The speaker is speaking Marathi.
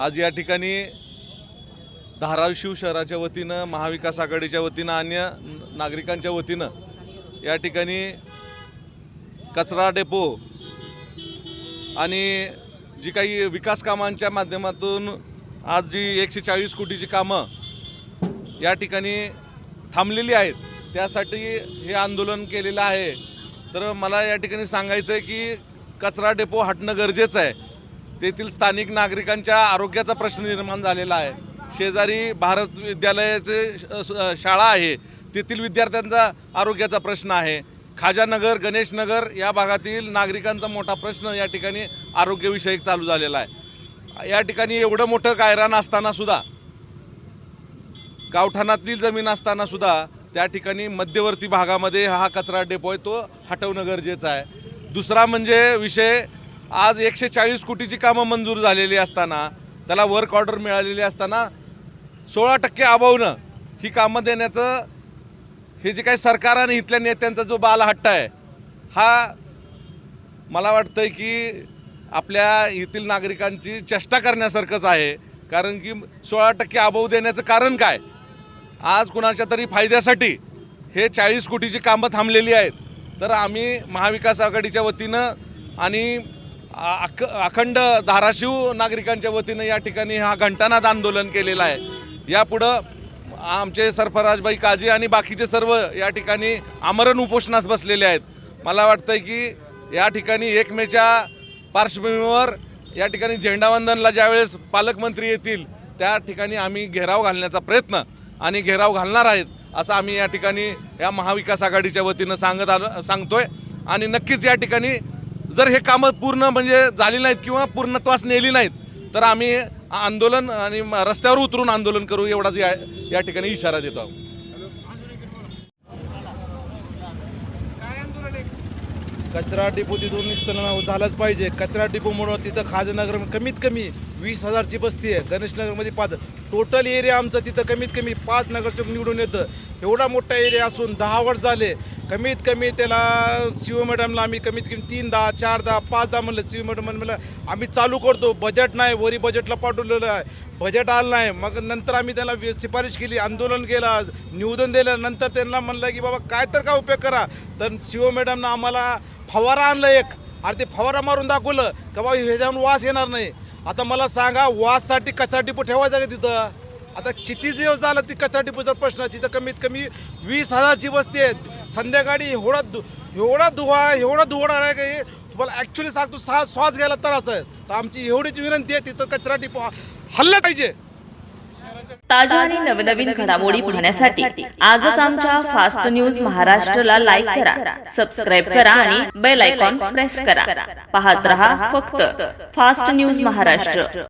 आज या ठिकाणी धाराशिव शहराच्या वतीनं महाविकास आघाडीच्या वतीनं अन्य नागरिकांच्या वतीनं या ठिकाणी कचरा डेपो आणि जी काही विकास कामांच्या माध्यमातून आज जी एकशे चाळीस कोटीची कामं या ठिकाणी थांबलेली आहेत त्यासाठी हे आंदोलन केलेलं आहे. तर मला या ठिकाणी सांगायचं आहे की कचरा डेपो हटणं गरजेचं आहे. तेथील स्थानिक नागरिकांच्या आरोग्याचा प्रश्न निर्माण झालेला आहे. शेजारी भारत विद्यालयाचे श- शाळा आहे. तेथील विद्यार्थ्यांचा आरोग्याचा प्रश्न आहे. खाजानगर गणेशनगर या भागातील नागरिकांचा मोठा प्रश्न या ठिकाणी आरोग्यविषयक चालू झालेला आहे. या ठिकाणी एवढं मोठं कायरान असताना सुद्धा गावठाणातली जमीन असताना सुद्धा त्या ठिकाणी मध्यवर्ती भागामध्ये हा कचरा डेपो आहे. तो हटवणं गरजेचं आहे. दुसरा म्हणजे विषय आज एकशे चाळीस कोटीची कामं मंजूर झालेली असताना त्याला वर्क ऑर्डर मिळालेली असताना सोळा टक्के अभावनं ही कामं देण्याचं हे जे काही सरकार आणि इथल्या नेत्यांचा जो बालहट्ट आहे हा मला वाटतं की आपल्या येथील नागरिकांची चेष्टा करण्यासारखंच आहे. कारण की सोळा टक्के अभाव देण्याचं कारण काय? आज कुणाच्या तरी फायद्यासाठी हे चाळीस कोटीची कामं थांबलेली आहेत. तर आम्ही महाविकास आघाडीच्या वतीनं आणि अख अखंड धाराशिव नागरिकांच्या वतीनं या ठिकाणी हा घंटानाद आंदोलन केलेलं आहे. यापुढं आमचे सरफराजबाई काजी आणि बाकीचे सर्व या ठिकाणी आमरण उपोषणास बसलेले आहेत. मला वाटतंय की या ठिकाणी एक मेच्या पार्श्वभूमीवर या ठिकाणी झेंडावंदनला ज्यावेळेस पालकमंत्री येतील त्या ठिकाणी आम्ही घेराव घालण्याचा प्रयत्न आणि घेराव घालणार आहेत असं आम्ही या ठिकाणी या महाविकास आघाडीच्या वतीनं सांगत आलो सांगतोय. आणि नक्कीच या ठिकाणी जर हे कामं पूर्ण म्हणजे झाली नाहीत किंवा पूर्णत्वास नेली नाहीत तर आम्ही आंदोलन आणि रस्त्यावर उतरून आंदोलन करू एवढाच या या ठिकाणी इशारा देतो आहोत. कचरा डिपो तिथून निस्तरण झालंच पाहिजे. कचरा डिपोमुळं तिथं खाजनगर कमीत कमी वीस हजारची बस्ती आहे. गणेशनगरमध्ये पाच. टोटल एरिया आमचं तिथं कमीत कमी पाच नगरसेवक निवडून येतं. एवढा मोठा एरिया असून दहा वर्ष झाले. कमीत कमी त्याला सी ओ मॅडमला आम्ही कमीत कमी तीन दहा चार दहा पाच दहा म्हणलं शिव मॅडम म्हणलं आम्ही चालू करतो बजेट नाही वरी बजेटला पाठवलेलं आहे बजेट आलं नाही. मग नंतर आम्ही त्याला वि- शिफारिश केली आंदोलन केलं निवेदन दिलं. नंतर त्यांना म्हणलं की बाबा काय तर काय उपयोग करा? तर सी ओ मॅडमनं आम्हाला फवारा आणलं एक. आणि ते फवारा मारून दाखवलं. का बाबा ह्याच्यावरून वास येणार नाही. आता मला सांगा वाससाठी कशासाठी पण ठेवायचा का तिथं? आता किती दिवस झाला ती कचरा डिपोचा प्रश्न आहे. तिथं कमीत कमी वीस हजारची वस्ती आहे संध्याकाळी एवढा दु एवढा धुवा एवढा धुवणार आहे काही तुम्हाला ॲक्च्युली सांगतो सहा श्वास घ्यायला त्रास आहे. तर आमची एवढीच विनंती आहे तिथं कचरा डिपो हल्ला पाहिजे. ताज्या आणि नवनवीन घडामोडी पाहण्यासाठी आजच आमच्या फास्ट न्यूज महाराष्ट्रला लाईक करा सबस्क्राईब करा आणि बेल आयकॉन प्रेस करा. पाहत रहा फक्त फास्ट न्यूज महाराष्ट्र.